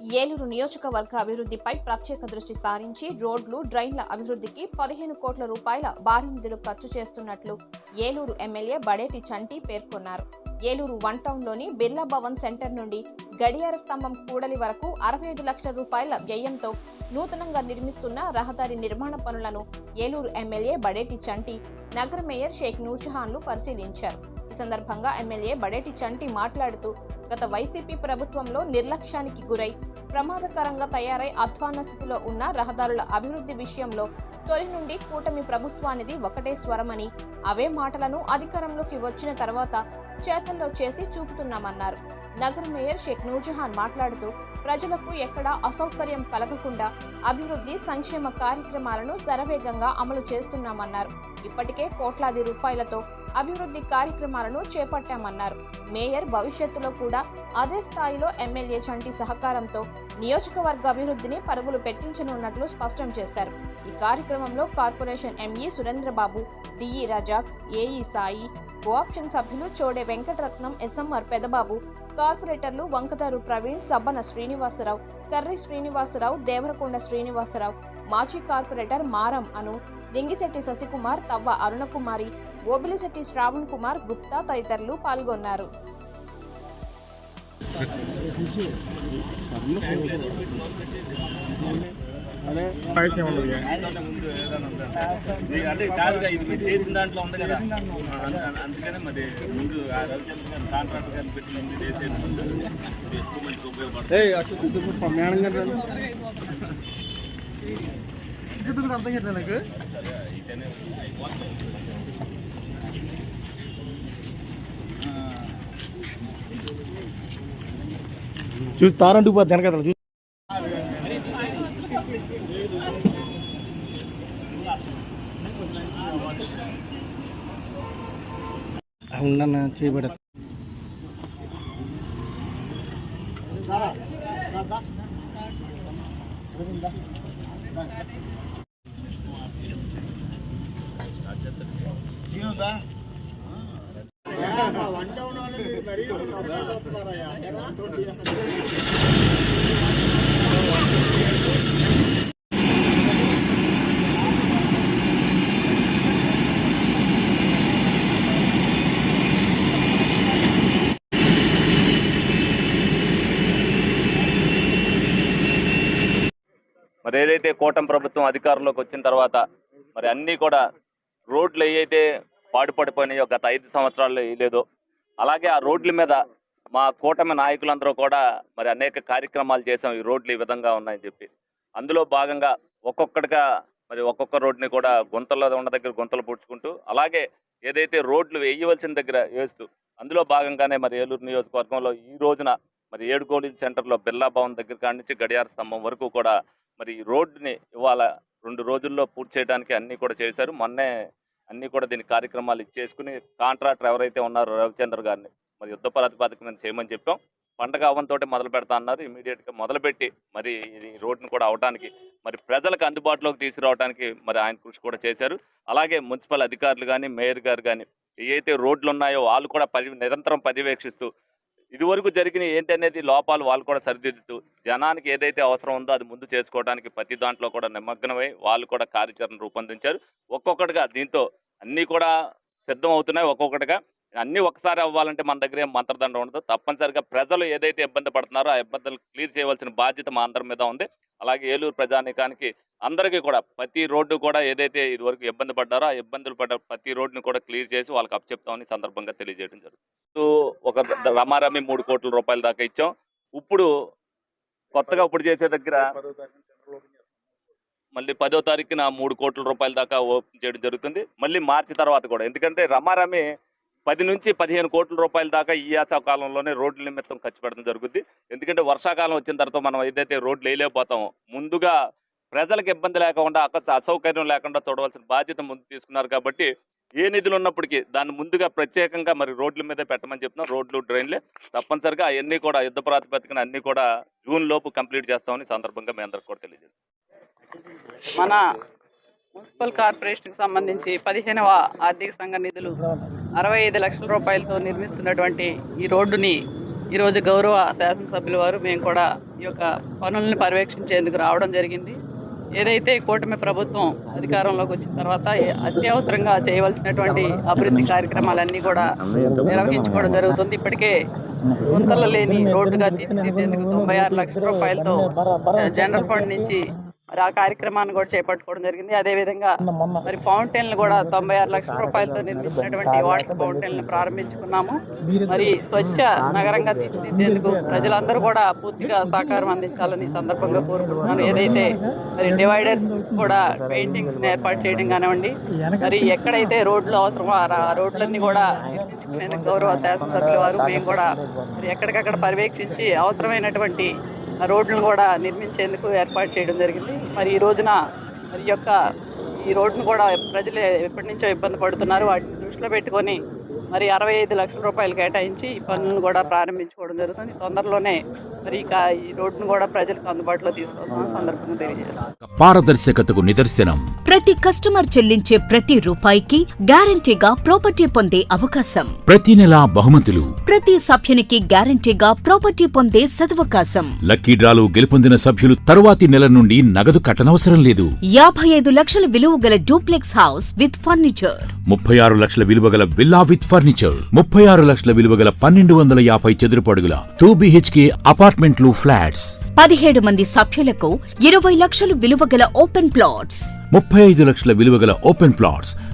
ఏలూరు నియోజకవర్గ అభివృద్ధిపై ప్రత్యేక దృష్టి సారించి రోడ్లు డ్రైన్ల అభివృద్ధికి పదిహేను కోట్ల రూపాయల భారీ నిధులు ఖర్చు చేస్తున్నట్లు ఏలూరు ఎమ్మెల్యే బడేటి చంటి పేర్కొన్నారు. ఏలూరు వన్ టౌన్లోని బిర్లా భవన్ సెంటర్ నుండి గడియార స్తంభం కూడలి వరకు అరవై ఐదు లక్షల రూపాయల వ్యయంతో నూతనంగా నిర్మిస్తున్న రహదారి నిర్మాణ పనులను ఏలూరు ఎమ్మెల్యే బడేటి చంటి నగర మేయర్ షేక్ నూర్జహాన్లు పరిశీలించారు. ఈ సందర్భంగా ఎమ్మెల్యే బడేటి చంటి మాట్లాడుతూ గత వైసీపీ ప్రభుత్వంలో నిర్లక్ష్యానికి గురై ప్రమాదకరంగా తయారై అధ్వాన స్థితిలో ఉన్న రహదారుల అభివృద్ధి విషయంలో తొలి నుండి కూటమి ప్రభుత్వానిది ఒకటే స్వరమని అవే మాటలను అధికారంలోకి వచ్చిన తర్వాత చేతల్లో చేసి చూపుతున్నామన్నారు. నగర మేయర్ షేక్ నూర్జహాన్ మాట్లాడుతూ ప్రజలకు ఎక్కడా అసౌకర్యం కలగకుండా అభివృద్ధి సంక్షేమ కార్యక్రమాలను శరవేగంగా అమలు చేస్తున్నామన్నారు. ఇప్పటికే కోట్లాది రూపాయలతో అభివృద్ధి కార్యక్రమాలను చేపట్టామన్నారు. మేయర్ భవిష్యత్తులో కూడా అదే స్థాయిలో ఎమ్మెల్యే చంటి సహకారంతో నియోజకవర్గ అభివృద్ధిని పరుగులు పెట్టించనున్నట్లు స్పష్టం చేశారు. ఈ కార్యక్రమంలో corporation ME Surendrababu DE Razak AE Sai cooption సభ్యులు చోడే వెంకటరత్నం ఎస్ఎంఆర్ పెదబాబు కార్పొరేటర్లు వంకదారు ప్రవీణ్ సబ్బన శ్రీనివాసరావు కర్రి శ్రీనివాసరావు దేవరకొండ శ్రీనివాసరావు మాజీ కార్పొరేటర్ మారం అను లింగిశెట్టి శశికుమార్ తవ్వ అరుణకుమారి గోబిలిశెట్టి శ్రావణ్ కుమార్ గుప్తా తదితరులు పాల్గొన్నారు. అంటే కాదుగా ఇది మీరు చేసిన దాంట్లో ఉంది కదా అందుకనే మరి ముందు కాంట్రాక్ట్ గారిని పెట్టి ముందు చేసేది ముందు ఎక్కువ మందికి ఉపయోగపడుతుంది ఏయ్ అటు ఇటు ఇటు పా, మేడం గారు రండి. ఇది కూడా అర్థం కాదు నాకు. చూసి తారంటూ పోద్ది వెనక చూసి. ఉండన్న చేయబడ మరి ఏదైతే కూటమి ప్రభుత్వం అధికారంలోకి వచ్చిన తర్వాత మరి అన్నీ కూడా రోడ్లు ఏవైతే పాడుపడిపోయినాయో గత ఐదు సంవత్సరాల్లో వేయలేదో అలాగే ఆ రోడ్ల మీద మా కూటమి నాయకులందరూ కూడా మరి అనేక కార్యక్రమాలు చేసాం ఈ రోడ్లు ఈ విధంగా ఉన్నాయని చెప్పి. అందులో భాగంగా ఒక్కొక్కటిగా మరి ఒక్కొక్క రోడ్ని కూడా గుంతల్లో ఉన్న దగ్గర గుంతలు పూడ్చుకుంటూ అలాగే ఏదైతే రోడ్లు వేయవలసిన దగ్గర వేస్తూ అందులో భాగంగానే మరి ఏలూరు నియోజకవర్గంలో ఈ రోజున మరి ఏడుకోడి సెంటర్లో బిర్లా భవన్ దగ్గర కాడి నుంచి గడియార స్తంభం వరకు కూడా మరి ఈ రోడ్డుని ఇవాళ రెండు రోజుల్లో పూర్తి చేయడానికి అన్నీ కూడా చేశారు. మొన్నే అన్నీ కూడా దీని కార్యక్రమాలు ఇచ్చేసుకుని కాంట్రాక్టర్ ఎవరైతే ఉన్నారో రవిచంద్ర గారిని మరి యుద్ధ ప్రాతిపదిక మీద చేయమని చెప్పాం. పండగ అవ్వంతో మొదలు పెడతా అన్నారు. ఇమీడియట్గా మొదలుపెట్టి మరి ఈ రోడ్ను కూడా అవడానికి మరి ప్రజలకు అందుబాటులోకి తీసుకురావడానికి మరి ఆయన కృషి కూడా చేశారు. అలాగే మున్సిపల్ అధికారులు కానీ మేయర్ గారు కానీ ఏవైతే రోడ్లు ఉన్నాయో వాళ్ళు కూడా పరి నిరంతరం పర్యవేక్షిస్తూ ఇదివరకు జరిగిన ఏంటనేది లోపాలు వాళ్ళు కూడా సరిదిద్దుతూ జనానికి ఏదైతే అవసరం ఉందో అది ముందు చేసుకోవడానికి ప్రతి దాంట్లో కూడా నిమగ్నమై వాళ్ళు కూడా కార్యాచరణ రూపొందించారు. ఒక్కొక్కటిగా దీంతో అన్నీ కూడా సిద్ధం అవుతున్నాయి ఒక్కొక్కటిగా అన్నీ ఒకసారి అవ్వాలంటే మన దగ్గర ఏం మంత్రదండం ఉండదు. తప్పనిసరిగా ప్రజలు ఏదైతే ఇబ్బంది పడుతున్నారో ఆ ఇబ్బందులు క్లియర్ చేయవలసిన బాధ్యత మా అందరి మీద ఉంది. అలాగే ఏలూరు ప్రజానికానికి అందరికీ కూడా ప్రతి రోడ్డు కూడా ఏదైతే ఇదివరకు ఇబ్బంది పడ్డారో ఆ ఇబ్బందులు పడ్డ ప్రతి రోడ్డుని కూడా క్లియర్ చేసి వాళ్ళకి అప్పచెప్తామని సందర్భంగా తెలియజేయడం జరుగుతుంది. సో ఒక రమారమి మూడు కోట్ల రూపాయల దాకా ఇచ్చాం. ఇప్పుడు కొత్తగా ఇప్పుడు చేసే దగ్గర మళ్ళీ పదో తారీఖున మూడు కోట్ల రూపాయల దాకా ఓపెన్ చేయడం జరుగుతుంది. మళ్ళీ మార్చి తర్వాత కూడా. ఎందుకంటే రమారమి పది నుంచి పదిహేను కోట్ల రూపాయల దాకా ఈ యాస కాలంలోనే రోడ్ల నిమిత్తం ఖర్చు పెట్టడం జరుగుద్ది. ఎందుకంటే వర్షాకాలం వచ్చిన తర్వాత మనం ఏదైతే రోడ్లు వేయలేకపోతామో ముందుగా ప్రజలకు ఇబ్బంది లేకుండా అక్క అసౌకర్యం లేకుండా చూడవలసిన బాధ్యత ముందు తీసుకున్నారు కాబట్టి ఏ నిధులు ఉన్నప్పటికీ దాన్ని ముందుగా ప్రత్యేకంగా మరి రోడ్ల మీద పెట్టమని చెప్తున్నాం. రోడ్లు డ్రైన్లే తప్పనిసరిగా అవన్నీ కూడా యుద్ధ ప్రాతిపదికన అన్ని కూడా జూన్ లోపు కంప్లీట్ చేస్తామని సందర్భంగా మీ అందరికి కూడా తెలియజేస్తాం మన మున్సిపల్ కార్పొరేషన్కి సంబంధించి పదిహేనవ ఆర్థిక సంఘ నిధులు అరవై ఐదు లక్షల రూపాయలతో నిర్మిస్తున్నటువంటి ఈ రోడ్డుని ఈరోజు గౌరవ శాసనసభ్యుల వారు మేము కూడా ఈ యొక్క పనులను పర్యవేక్షించేందుకు రావడం జరిగింది. ఏదైతే కూటమి ప్రభుత్వం అధికారంలోకి వచ్చిన తర్వాత అత్యవసరంగా చేయవలసినటువంటి అభివృద్ధి కార్యక్రమాలన్నీ కూడా నిర్వహించుకోవడం జరుగుతుంది. ఇప్పటికే గుంతలు లేని రోడ్డుగా తీర్చిదిద్దేందుకు తొంభై ఆరు లక్షల రూపాయలతో జనరల్ ఫండ్ నుంచి మరి ఆ కార్యక్రమాన్ని కూడా చేపట్టుకోవడం జరిగింది. అదేవిధంగా మరి ఫౌంటైన్లు కూడా తొంభై ఆరు లక్షల రూపాయలతో నిర్మించినటువంటి వాటర్ ఫౌంటైన్లు ప్రారంభించుకున్నాము. మరి స్వచ్ఛ నగరంగా తీర్చిదిద్దేందుకు ప్రజలందరూ కూడా పూర్తిగా సహకారం అందించాలని సందర్భంగా కోరుకుంటున్నాను. ఏదైతే మరి డివైడర్స్ కూడా పెయింటింగ్స్ ఏర్పాటు చేయడం కానివ్వండి మరి ఎక్కడైతే రోడ్లు అవసరమో ఆ రోడ్లన్నీ కూడా నిర్మించుకునేందుకు గౌరవ శాసనసభ్యుల వారు మేము కూడా మరి ఎక్కడికక్కడ పర్యవేక్షించి అవసరమైనటువంటి రోడ్లను కూడా నిర్మించేందుకు ఏర్పాటు చేయడం జరిగింది. మరి ఈ రోజున మరి ఈ యొక్క ఈ రోడ్డును కూడా ప్రజలు ఎప్పటి నుంచో ఇబ్బంది పడుతున్నారు. వాటిని దృష్టిలో పెట్టుకొని మరి అరవై ఐదు లక్షల రూపాయలు కేటాయించి ఈ పనులను కూడా ప్రారంభించుకోవడం జరుగుతుంది. తొందరలోనే మరి ఇక ఈ రోడ్డును కూడా ప్రజలకు అందుబాటులో తీసుకొస్తామని సందర్భంగా తెలియజేస్తాం. పారదర్శకతకు నిదర్శనం. ప్రతి కస్టమర్ చెల్లించే ప్రతి రూపాయికి గ్యారంటీగా ప్రాపర్టీ పొందే అవకాశం. ప్రతి నెల బహుమతులు. ప్రతి సభ్యునికి గ్యారంటీగా ప్రాపర్టీ పొందే సదవకాశం. లక్కీ డ్రాలు గెలుపొందిన సభ్యులు తరువాతి నెల నుండి నగదు కట్టనవసరం లేదు. యాభై ఐదు లక్షల విలువ గల డూప్లెక్స్ హౌస్ విత్ ఫర్నిచర్. ముప్పై ఆరు లక్షల విలువ గల విల్లా విత్ ఫర్నిచర్ ముప్పై ఆరు లక్షల విలువ గల పన్నెండు వందల యాభై చదురపు అడుగుల టూ బిహెచ్కే అపార్ట్మెంట్లు ఫ్లాట్స్ పదిహేడు మంది సభ్యులకు ఇరవై లక్షలు విలువ గల ఓపెన్ ప్లాట్స్ ముప్పై ఐదు లక్షల విలువ గల ఓపెన్ ప్లాట్స్